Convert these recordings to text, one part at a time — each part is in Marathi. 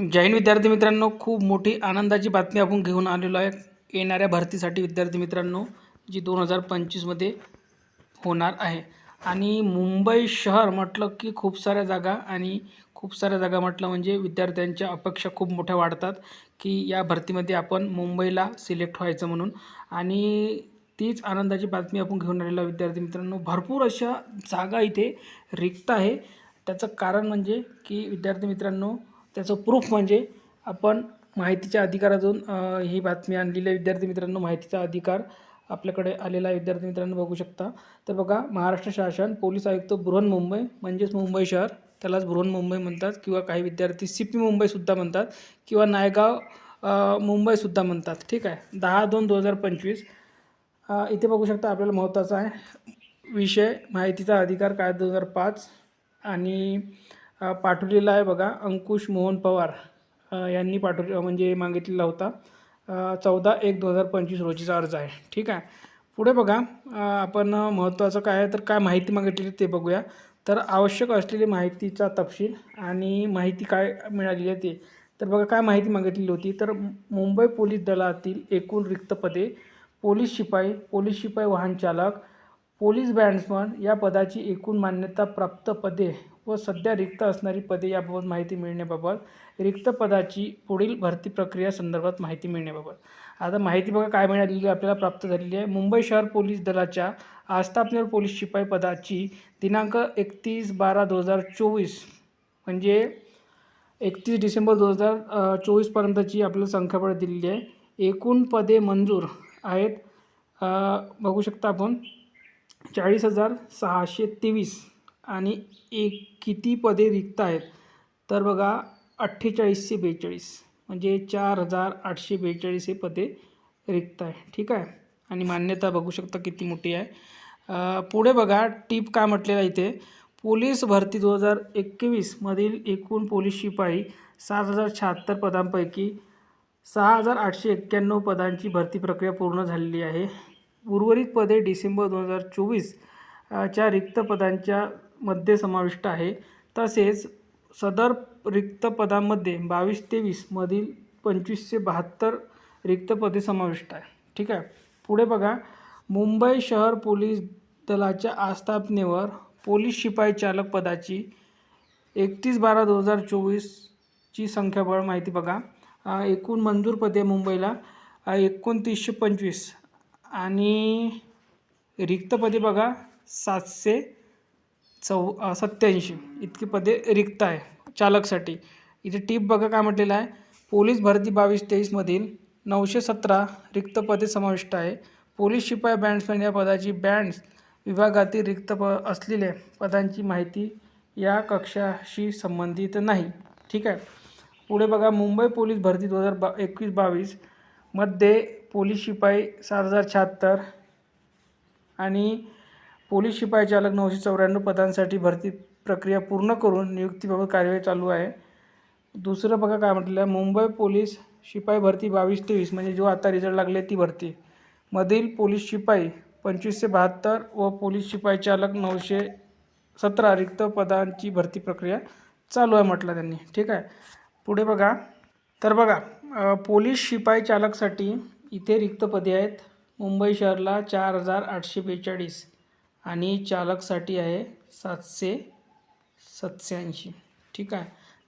जैन विद्यार्थी मित्रांनो खूप मोठी आनंदाची बातमी आपण घेऊन आलेलो आहे. येणाऱ्या भरतीसाठी विद्यार्थी मित्रांनो जी दोन हजार पंचवीसमध्ये होणार आहे. आणि मुंबई शहर म्हटलं की खूप साऱ्या जागा आणि खूप साऱ्या जागा म्हटलं म्हणजे विद्यार्थ्यांच्या अपेक्षा खूप मोठ्या वाढतात की या भरतीमध्ये आपण मुंबईला सिलेक्ट व्हायचं म्हणून. आणि तीच आनंदाची बातमी आपण घेऊन आलेलो विद्यार्थी मित्रांनो. भरपूर अशा जागा इथे रिक्त आहे. त्याचं कारण म्हणजे की विद्यार्थी मित्रांनो त्याचं प्रूफ म्हणजे आपण माहितीच्या अधिकारातून ही बातमी आणलेली आहे. विद्यार्थी मित्रांनो माहितीचा अधिकार आपल्याकडे आलेला विद्यार्थी मित्रांनो बघू शकता. तर बघा महाराष्ट्र शासन पोलीस आयुक्त बृहन्मुंबई म्हणजेच मुंबई शहर त्यालाच बृहन्मुंबई म्हणतात किंवा काही विद्यार्थी सी पी मुंबईसुद्धा म्हणतात किंवा नायगाव मुंबईसुद्धा म्हणतात. ठीक आहे? दहा दोन दोन हजार पंचवीस. इथे बघू शकता आपल्याला महत्त्वाचा आहे. विषय माहितीचा अधिकार कायदा दोन हजार पाच. आणि पाठवलेला आहे बघा अंकुश मोहन पवार. यांनी पाठवले म्हणजे मागितलेला होता. चौदा एक दोन हजार पंचवीस रोजीचा अर्ज आहे. ठीक आहे? पुढे बघा आपण महत्त्वाचं काय आहे तर काय माहिती मागितलेली ते बघूया. तर आवश्यक असलेली माहितीचा तपशील आणि माहिती काय मिळालेली आहे ते. तर बघा काय माहिती मागितलेली होती? तर मुंबई पोलीस दलातील एकूण रिक्त पदे पोलीस शिपाई पोलीस शिपाई वाहन चालक पोलीस बँड्समन या पदाची एकूण मान्यता प्राप्त पदे व सध्या रिक्त असणारी पदे याबाबत माहिती मिळण्याबाबत रिक्त पदाची पुढील भरती प्रक्रिया संदर्भात माहिती मिळण्याबाबत. आता माहिती बघा काय मिळालेली आपल्याला प्राप्त झालेली आहे. मुंबई शहर पोलीस दलाच्या आस्थापनेवर पोलीस शिपाई पदाची दिनांक एकतीस बारा दोन हजार चोवीस म्हणजे एकतीस डिसेंबर दोन हजार चोवीसपर्यंतची आपल्याला संख्याबळ दिलेली आहे. एकूण पदे मंजूर आहेत बघू शकता आपण चाळीस हजार सहाशे तेवीस. आणि एक किती पदे रिक्त आहेत तर बघा अठ्ठेचाळीसशे बेचाळीस. म्हणजे चार हजार आठशे बेचाळीस हे पदे रिक्त आहे ठीक आहे? आणि मान्यता बघू शकता किती मोठी आहे. पुढे बघा टीप काय म्हटलेलं आहे इथे? पोलीस भरती दोन हजार एकवीसमधील एकूण पोलीस शिपाई सात हजार शहात्तर पदांपैकी सहा हजार आठशे एक्क्याण्णव पदांची भरती प्रक्रिया पूर्ण झालेली आहे. उर्वरित पदे डिसेंबर दोन हजार चोवीस च्या रिक्त पदांच्या मध्ये समाविष्ट आहे. तसेच सदर रिक्त पदामध्ये बावीस तेवीसमधील पंचवीसशे बहात्तर रिक्त पदे समाविष्ट आहे. ठीक आहे? पुढे बघा. मुंबई शहर पोलीस दलाच्या आस्थापनेवर पोलीस शिपाई चालक पदाची एकतीस बारा दोन हजार चोवीसची संख्याबळ माहिती बघा. एकूण मंजूर पदे मुंबईला एकोणतीसशे पंचवीस आणि रिक्त पदे बघा सातशे चौ सत्याऐंशी इतकी पदे रिक्त आहे. चालकसाठी. इथे टीप बघा काय म्हटलेलं आहे. पोलीस भरती बावीस तेवीसमधील नऊशे सतरा रिक्त पदे समाविष्ट आहे. पोलीस शिपाई बँड्समॅन या पदाची बँड्स विभागातील रिक्त प असलेल्या पदांची माहिती या कक्षाशी संबंधित नाही. ठीक आहे? पुढे बघा. मुंबई पोलीस भरती दोन हजार बा एकवीस बावीसमध्ये पोलीस शिपाई सात हजार शहात्तर आणि पोलीस शिपाई चालक नऊशे चौऱ्याण्णव पदांसाठी भरती प्रक्रिया पूर्ण करून नियुक्तीबाबत कार्यवाही चालू आहे. दुसरं बघा काय म्हटलं आहे मुंबई पोलीस शिपाई भरती बावीस तेवीस म्हणजे जो आता रिझल्ट लागले ती भरती. मधील पोलीस शिपाई पंचवीसशे बहात्तर व पोलीस शिपाई चालक नऊशे सतरा रिक्त पदांची भरती प्रक्रिया चालू आहे म्हटलं त्यांनी. ठीक आहे? पुढे बघा. तर बघा पोलीस शिपाई चालकसाठी इथे रिक्त पदे आहेत. मुंबई शहरला चार हजार आठशे बेचाळीस. आणि चालकसाठी आहे सातशे सत्याऐंशी ठीक आहे?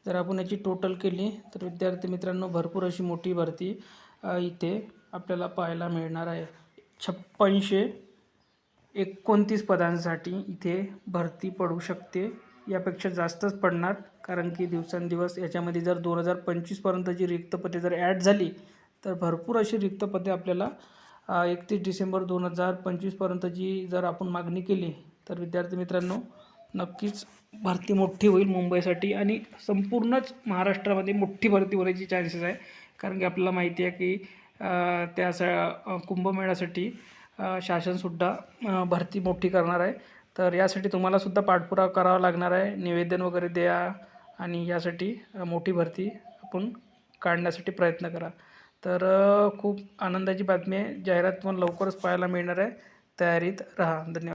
जर आपण याची टोटल केली तर विद्यार्थी मित्रांनो भरपूर अशी मोठी भरती इथे आपल्याला पाहायला मिळणार आहे. छप्पनशे एकोणतीस पदांसाठी इथे भरती पडू शकते. यापेक्षा जास्तच पडणार कारण की दिवसेंदिवस याच्यामध्ये जर दोन हजार पंचवीसपर्यंतची रिक्त पदे जर ॲड झाली तर भरपूर अशी रिक्त पदे आपल्याला एकतीस डिसेंबर दोन हजार पंचवीसपर्यंतची जर आपण मागणी केली तर विद्यार्थी मित्रांनो नक्कीच भरती मोठी होईल मुंबईसाठी आणि संपूर्णच महाराष्ट्रामध्ये मोठी भरती होण्याची चान्सेस आहे. कारण की आपल्याला माहिती आहे की त्या स कुंभमेळ्यासाठी शासनसुद्धा भरती मोठी करणार आहे. तर यासाठी तुम्हालासुद्धा पाठपुरावा करावा लागणार आहे. निवेदन वगैरे द्या आणि यासाठी मोठी भरती आपण काढण्यासाठी प्रयत्न करा. तर खूप आनंदाची बातमी आहे. जाहिरात पण लवकरच पाहायला मिळणार आहे. तयारीत राहा. धन्यवाद.